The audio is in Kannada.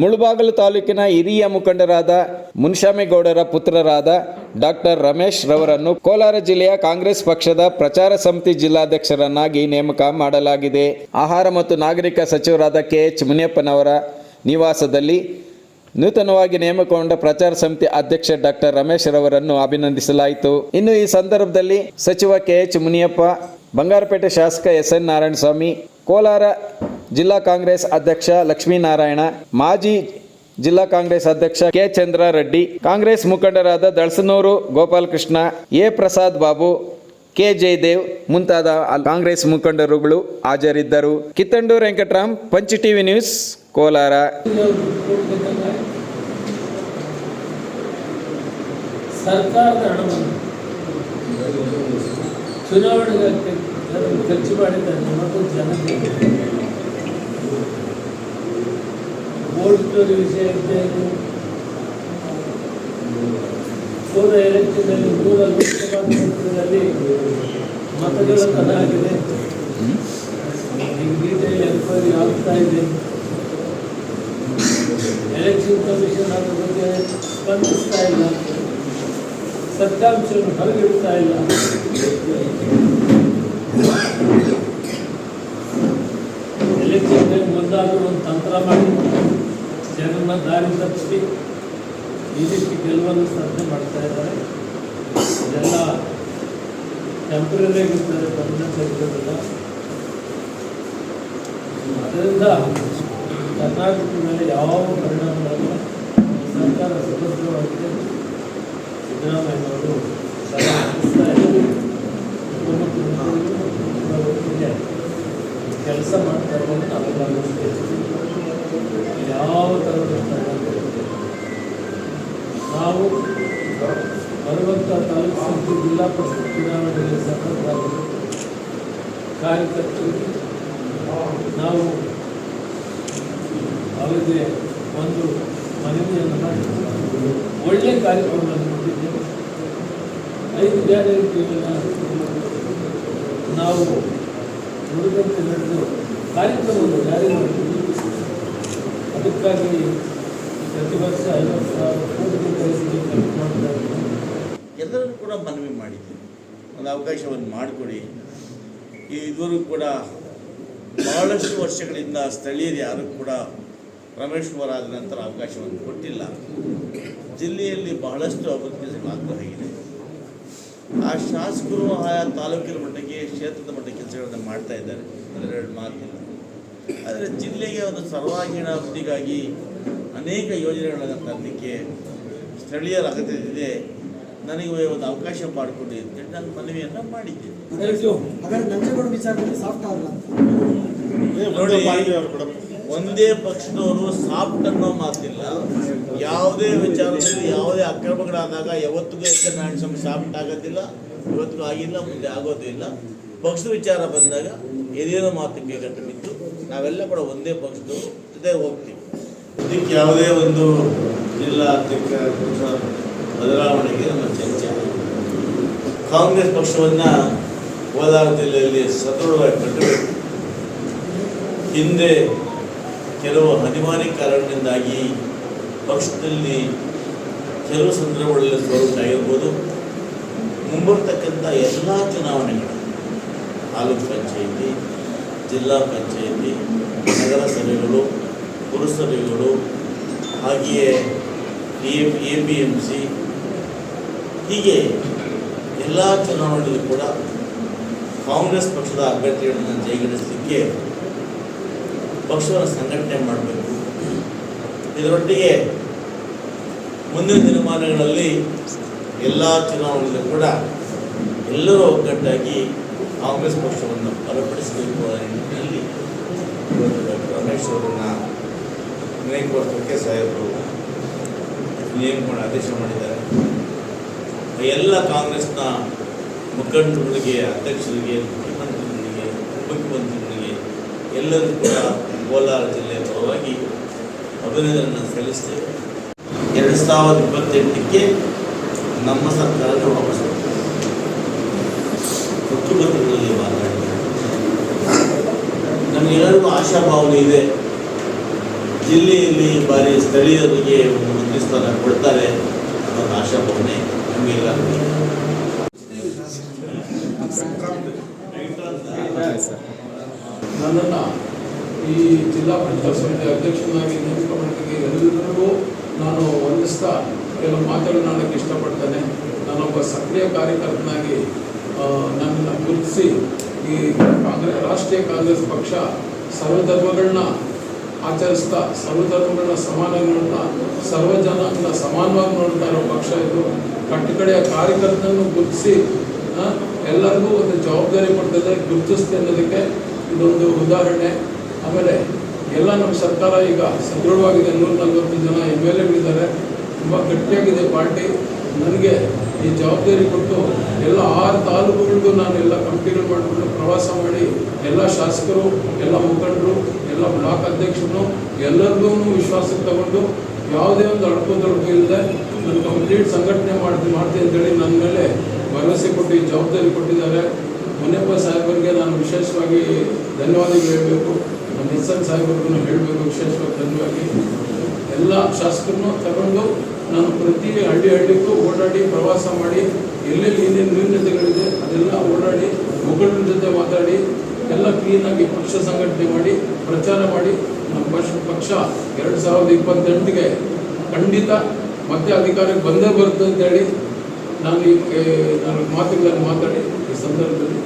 ಮುಳುಬಾಗಲು ತಾಲೂಕಿನ ಹಿರಿಯ ಮುಖಂಡರಾದ ಮುನ್ಶಾಮೇಗೌಡರ ಪುತ್ರರಾದ ಡಾಕ್ಟರ್ ರಮೇಶ್ ರವರನ್ನು ಕೋಲಾರ ಜಿಲ್ಲೆಯ ಕಾಂಗ್ರೆಸ್ ಪಕ್ಷದ ಪ್ರಚಾರ ಸಮಿತಿ ಜಿಲ್ಲಾಧ್ಯಕ್ಷರನ್ನಾಗಿ ನೇಮಕ ಮಾಡಲಾಗಿದೆ. ಆಹಾರ ಮತ್ತು ನಾಗರಿಕ ಸಚಿವರಾದ ಕೆ ಎಚ್ ಮುನಿಯಪ್ಪನವರ ನಿವಾಸದಲ್ಲಿ ನೂತನವಾಗಿ ನೇಮಕಗೊಂಡ ಪ್ರಚಾರ ಸಮಿತಿ ಅಧ್ಯಕ್ಷ ಡಾಕ್ಟರ್ ರಮೇಶ್ ರವರನ್ನು ಅಭಿನಂದಿಸಲಾಯಿತು. ಇನ್ನು ಈ ಸಂದರ್ಭದಲ್ಲಿ ಸಚಿವ ಕೆ ಎಚ್ ಮುನಿಯಪ್ಪ, ಬಂಗಾರಪೇಟೆ ಶಾಸಕ ಎಸ್ ಎನ್ ನಾರಾಯಣಸ್ವಾಮಿ, ಕೋಲಾರ ಜಿಲ್ಲಾ ಕಾಂಗ್ರೆಸ್ ಅಧ್ಯಕ್ಷ ಲಕ್ಷ್ಮೀನಾರಾಯಣ ಮಾಜಿ ಜಿಲ್ಲಾ ಕಾಂಗ್ರೆಸ್ ಅಧ್ಯಕ್ಷ ಕೆ ಚಂದ್ರ ರೆಡ್ಡಿ ಕಾಂಗ್ರೆಸ್ ಮುಖಂಡರಾದ ದಳಸನೂರು ಗೋಪಾಲಕೃಷ್ಣ, ಎ ಪ್ರಸಾದ್ ಬಾಬು, ಕೆ ಜಯದೇವ್ ಮುಂತಾದ ಕಾಂಗ್ರೆಸ್ ಮುಖಂಡರುಗಳು ಹಾಜರಿದ್ದರು. Kittandur Venkatram punch TV news, Kolar. ಸರ್ಕಾರದ ಹಣವನ್ನು ಚುನಾವಣೆಗೆ ಖರ್ಚು ಜನತೆ ವೋಟ್ ವಿಷಯ ಇದ್ದೇನು ಹೋದ ಎಲೆಕ್ಷನ್ನಲ್ಲಿ ಮೂಲ ಲೋಕಸಭಾ ಕ್ಷೇತ್ರದಲ್ಲಿ ಮತಗಳ ಕದ ಆಗಿದೆ ಆಗ್ತಾ ಇದೆ. ಎಲೆಕ್ಷನ್ ಕಮಿಷನ್ ಅದರ ಬಗ್ಗೆ ಸ್ಪಂದಿಸ್ತಾ ಇಲ್ಲ. ಸತ್ಯಾಂಶವನ್ನು ಹೊರಗಿಡ್ತಾ ಇಲ್ಲ. ಎಲೆಕ್ಷನ್ ಮುಂದಾದರೂ ಒಂದು ತಂತ್ರ ಮಾಡಿ ಜನರನ್ನ ದಾರಿ ತಪ್ಪಿಸಿ ಈ ರೀತಿ ಗೆಲುವನ್ನು ಸಾಧನೆ ಮಾಡ್ತಾ ಇದ್ದಾರೆ. ಇದೆಲ್ಲ ಟೆಂಪ್ರರಿ ಆಗಿರ್ತಾರೆ ಪರ್ಮನೆಂಟ್ ಅದರಿಂದ ಕರ್ನಾಟಕದ ಮೇಲೆ ಯಾವ ಪರಿಣಾಮಗಳನ್ನು ಸರ್ಕಾರ ಸುಭದ್ರವಾಗಿದೆ ಸಿದ್ದರಾಮಯ್ಯನವರು ಕೆಲಸ ಮಾಡ್ತಾ ಅಂತ ನಾವು ಯಾವ ಥರದ ನಾವು ಬರುವಂಥ ತಾಲೂಕು ಜಿಲ್ಲಾ ಪರಿಷತ್ ಚುನಾವಣೆಯಲ್ಲಿ ಸಫಲರಾಗಲು ಕಾರ್ಯಕರ್ತರಿಗೆ ನಾವು ಅವರಿಗೆ ಒಂದು ಮನವಿಯನ್ನು ಮಾಡಿ ಒಳ್ಳೆಯ ಕಾರ್ಯಕ್ರಮವನ್ನು ಕೊಟ್ಟಿದ್ದೇವೆ ಐದು ಗ್ಯಾರಂಟಿಗಳನ್ನು ನಾವು ನುಡಿದಂತೆ ನಡೆದು ಕಾರ್ಯಕ್ರಮವನ್ನು ಜಾರಿ ಅದಕ್ಕಾಗಿ ಪ್ರತಿ ವರ್ಷ ಐವತ್ತು ಸಾವಿರ ಕೋಟಿ ಕೂಡ ಮನವಿ ಮಾಡಿದ್ದೀನಿ ಒಂದು ಅವಕಾಶವನ್ನು ಮಾಡಿಕೊಡಿ. ಈ ಇದುವರೆಗೂ ಕೂಡ ಬಹಳಷ್ಟು ವರ್ಷಗಳಿಂದ ಸ್ಥಳೀಯರು ಯಾರು ಕೂಡ ರಮೇಶ್ ಕುಮಾರ್ ಆದ ನಂತರ ಅವಕಾಶವನ್ನು ಕೊಟ್ಟಿಲ್ಲ. ಜಿಲ್ಲೆಯಲ್ಲಿ ಬಹಳಷ್ಟು ಅಭಿವೃದ್ಧಿ ಆ ಶಾಸಕರು ಆಯಾ ತಾಲೂಕಿನ ಮಟ್ಟಕ್ಕೆ, ಕ್ಷೇತ್ರದ ಮಟ್ಟ ಕೆಲಸಗಳನ್ನು ಮಾಡ್ತಾ ಇದ್ದಾರೆ. ಅದರೆರಡು ಮಾತಿಲ್ಲ. ಆದರೆ ಜಿಲ್ಲೆಗೆ ಒಂದು ಸರ್ವಾಂಗೀಣ ಅಭಿವೃದ್ಧಿಗಾಗಿ ಅನೇಕ ಯೋಜನೆಗಳನ್ನು ತರಲಿಕ್ಕೆ ಸ್ಥಳೀಯರ ಅಗತ್ಯ ಇದೆ ನನಗೆ ಒಂದು ಅವಕಾಶ ಮಾಡಿಕೊಡಿ ಅಂತೇಳಿ ನಾನು ಮನವಿಯನ್ನು ಮಾಡಿದ್ದೇನೆ. ನೋಡಿ ಒಂದೇ ಪಕ್ಷದವರು ಸಾಫ್ಟ್ ಅನ್ನೋ ಮಾತಿಲ್ಲ. ಯಾವುದೇ ವಿಚಾರದಲ್ಲಿ ಯಾವುದೇ ಅಕ್ರಮಗಳಾದಾಗ ಯಾವತ್ತಿಗೂ S N Narayana Swamy soft ಆಗೋದಿಲ್ಲ ಇವತ್ತಿಗೂ ಆಗಿಲ್ಲ ಮುಂದೆ ಆಗೋದಿಲ್ಲ. ಇಲ್ಲ ಪಕ್ಷದ ವಿಚಾರ ಬಂದಾಗ ಏನೇನೋ ಮಾತು ಬೇಕಂತ ಬಿದ್ದು ನಾವೆಲ್ಲ ಕೂಡ ಒಂದೇ ಪಕ್ಷದವರು ಜೊತೆ ಹೋಗ್ತೀವಿ. ಇದಕ್ಕೆ ಯಾವುದೇ ಒಂದು ಜಿಲ್ಲಾ ಅಧ್ಯಕ್ಷ ಬದಲಾವಣೆಗೆ ನಮ್ಮ ಚರ್ಚೆ. ಕಾಂಗ್ರೆಸ್ ಪಕ್ಷವನ್ನು ಕೋಲಾರ ಜಿಲ್ಲೆಯಲ್ಲಿ ಸದೃಢವಾಗಿ ಕಟ್ಟಬೇಕು. ಹಿಂದೆ ಕೆಲವು ಅನಿವಾರ್ಯ ಕಾರಣದಿಂದಾಗಿ ಪಕ್ಷದಲ್ಲಿ ಕೆಲವು ಸಂದರ್ಭಗಳಲ್ಲಿ ಆಗಿರ್ಬೋದು. ಮುಂಬರ್ತಕ್ಕಂಥ ಎಲ್ಲ ಚುನಾವಣೆಗಳು, ತಾಲೂಕು ಪಂಚಾಯಿತಿ ಜಿಲ್ಲಾ ಪಂಚಾಯಿತಿ ನಗರಸಭೆಗಳು ಪುರಸಭೆಗಳು, ಹಾಗೆಯೇ A A P M C, ಹೀಗೆ ಎಲ್ಲ ಚುನಾವಣೆಗಳಲ್ಲೂ ಕೂಡ ಕಾಂಗ್ರೆಸ್ ಪಕ್ಷದ ಅಭ್ಯರ್ಥಿಗಳನ್ನು ಜಯಗಳಿಸಲಿಕ್ಕೆ ಪಕ್ಷವನ್ನು ಸಂಘಟನೆ ಮಾಡಬೇಕು. ಇದರೊಟ್ಟಿಗೆ ಮುಂದಿನ ದಿನಮಾನಗಳಲ್ಲಿ ಎಲ್ಲ ಚುನಾವಣೆಯಲ್ಲೂ ಕೂಡ ಎಲ್ಲರೂ ಒಗ್ಗಟ್ಟಾಗಿ ಕಾಂಗ್ರೆಸ್ ಪಕ್ಷವನ್ನು ಬಲಪಡಿಸಬೇಕು ಅನ್ನೋ ನಿಟ್ಟಿನಲ್ಲಿ ಇವತ್ತು ಡಾಕ್ಟರ್ ರಮೇಶ್ ಅವರನ್ನು ಕೊಡ್ತಕ್ಕೆ ಸಾಹೇಬರು ನೇಮಕ ಆದೇಶ ಮಾಡಿದ್ದಾರೆ ಎಲ್ಲ ಕಾಂಗ್ರೆಸ್ನ ಮುಖಂಡರುಗಳಿಗೆ, ಅಧ್ಯಕ್ಷರಿಗೆ, ಮುಖ್ಯಮಂತ್ರಿಗಳಿಗೆ, ಉಪಮುಖ್ಯಮಂತ್ರಿಗಳಿಗೆ ಎಲ್ಲರೂ ಕೂಡ ಕೋಲಾರ ಜಿಲ್ಲೆಯ ಪರವಾಗಿ ಅಭಿನಂದನೆಯನ್ನು ಸಲ್ಲಿಸ್ತೇವೆ ಎರಡು ಸಾವಿರದ ಇಪ್ಪತ್ತೆಂಟಕ್ಕೆ ನಮ್ಮ ಸರ್ಕಾರ ವಾಪಸ್ ಬರ್ತದೆ. ಮುಖ್ಯಮಂತ್ರಿಗಳಲ್ಲಿ ಮಾತಾಡ್ತಾರೆ ನಮಗೆಲ್ಲರಿಗೂ ಆಶಾಭಾವನೆ ಇದೆ. ಜಿಲ್ಲೆಯಲ್ಲಿ ಬಾರಿ ಸ್ಥಳೀಯರಿಗೆ ಮಂತ್ರಿ ಸ್ಥಾನ ಕೊಡ್ತಾರೆ ಅನ್ನೋದು ಆಶಾಭಾವನೆ ನಮಗೆಲ್ಲ ನನ್ನನ್ನು ಈ ಜಿಲ್ಲಾ ಪಂಚಾಯತ್ ಸಮಿತಿ ಅಧ್ಯಕ್ಷನಾಗಿ ನೇಮಕ ಎಲ್ಲರಿಗೂ ನಾನು ವಂದಿಸ್ತಾ ಕೆಲವು ಮಾತನಾಡೋಕ್ಕೆ ಇಷ್ಟಪಡ್ತೇನೆ. ನಾನೊಬ್ಬ ಸಕ್ರಿಯ ಕಾರ್ಯಕರ್ತನಾಗಿ ನನ್ನನ್ನು ಗುರುತಿಸಿ ಈ ಕಾಂಗ್ರೆಸ್ ರಾಷ್ಟ್ರೀಯ ಕಾಂಗ್ರೆಸ್ ಪಕ್ಷ ಸರ್ವಧರ್ಮಗಳನ್ನ ಆಚರಿಸ್ತಾ, ಸರ್ವಧರ್ಮಗಳನ್ನ ಸಮಾನವಾಗಿ ನೋಡ್ತಾ ಸರ್ವ ಸಮಾನವಾಗಿ ನೋಡ್ತಾ ಇರೋ ಪಕ್ಷ ಇದು. ಕಟ್ಟಕಡೆಯ ಕಾರ್ಯಕರ್ತನನ್ನು ಗುರುತಿಸಿ ಎಲ್ಲರಿಗೂ ಒಂದು ಜವಾಬ್ದಾರಿ ಕೊಡ್ತದೆ ಗುರುತಿಸ್ತೆ ಅನ್ನೋದಕ್ಕೆ ಇದೊಂದು ಉದಾಹರಣೆ. ಆಮೇಲೆ ಎಲ್ಲ ನಮ್ಮ ಸರ್ಕಾರ ಈಗ ಸದೃಢವಾಗಿದೆ ನೂರ ನಲ್ವತ್ತು ಜನ ಎಂ ಎಲ್ ಎಗಳಿದ್ದಾರೆ ತುಂಬ ಗಟ್ಟಿಯಾಗಿದೆ ಪಾರ್ಟಿ. ನನಗೆ ಈ ಜವಾಬ್ದಾರಿ ಕೊಟ್ಟು ಎಲ್ಲ ಆರು ತಾಲೂಕುಗಳಿಗೂ ನಾನು ಎಲ್ಲ ಕಮಿಟಿಗಳು ಮಾಡಿಕೊಂಡು ಪ್ರವಾಸ ಮಾಡಿ ಎಲ್ಲ ಶಾಸಕರು, ಎಲ್ಲ ಮುಖಂಡರು, ಎಲ್ಲ ಬ್ಲಾಕ್ ಅಧ್ಯಕ್ಷರು, ಎಲ್ಲರಿಗೂ ವಿಶ್ವಾಸಕ್ಕೆ ತಗೊಂಡು ಯಾವುದೇ ಒಂದು ಅಡಕು ತೊಡಕು ಇಲ್ಲದೆ ನಾನು ಕಂಪ್ಲೀಟ್ ಸಂಘಟನೆ ಮಾಡ್ತೀನಿ ಮಾಡ್ತೀನಿ ಅಂತೇಳಿ ನನ್ನ ಮೇಲೆ ಭರವಸೆ ಕೊಟ್ಟು ಈ ಜವಾಬ್ದಾರಿ ಕೊಟ್ಟಿದ್ದಾರೆ. ಮುನಿಯಪ್ಪ ಸಾಹೇಬರಿಗೆ ನಾನು ವಿಶೇಷವಾಗಿ ಧನ್ಯವಾದಗಳು ಹೇಳಬೇಕು. ನಮ್ಮ ಎಸ್ ಎನ್ ಸಾಹೇಬರಿಗೂ ಹೇಳಬೇಕು ವಿಶೇಷವಾಗಿ ಧನ್ಯವಾಗಿ. ಎಲ್ಲ ಶಾಸಕರನ್ನು ತಗೊಂಡು ನಾನು ಪ್ರತಿ ಹಳ್ಳಿ ಹಳ್ಳಿಗೂ ಓಡಾಡಿ ಪ್ರವಾಸ ಮಾಡಿ, ಎಲ್ಲೆಲ್ಲಿ ಏನೇನು ನ್ಯೂನತೆಗಳಿದೆ ಅದೆಲ್ಲ ಓಡಾಡಿ ಮುಖಂಡರ ಜೊತೆ ಮಾತಾಡಿ, ಎಲ್ಲ ಕ್ಲೀನಾಗಿ ಪಕ್ಷ ಸಂಘಟನೆ ಮಾಡಿ, ಪ್ರಚಾರ ಮಾಡಿ, ನಮ್ಮ ಪಕ್ಷ ಪಕ್ಷ ಎರಡು ಸಾವಿರದ ಇಪ್ಪತ್ತೆಂಟಿಗೆ ಖಂಡಿತ ಮತ್ತೆ ಅಧಿಕಾರಕ್ಕೆ ಬಂದೇ ಬರುತ್ತೆ ಅಂತೇಳಿ ನಾನು ಈ ನಾನು ಮಾತುಗಳನ್ನು ಮಾತಾಡಿ ಈ ಸಂದರ್ಭದಲ್ಲಿ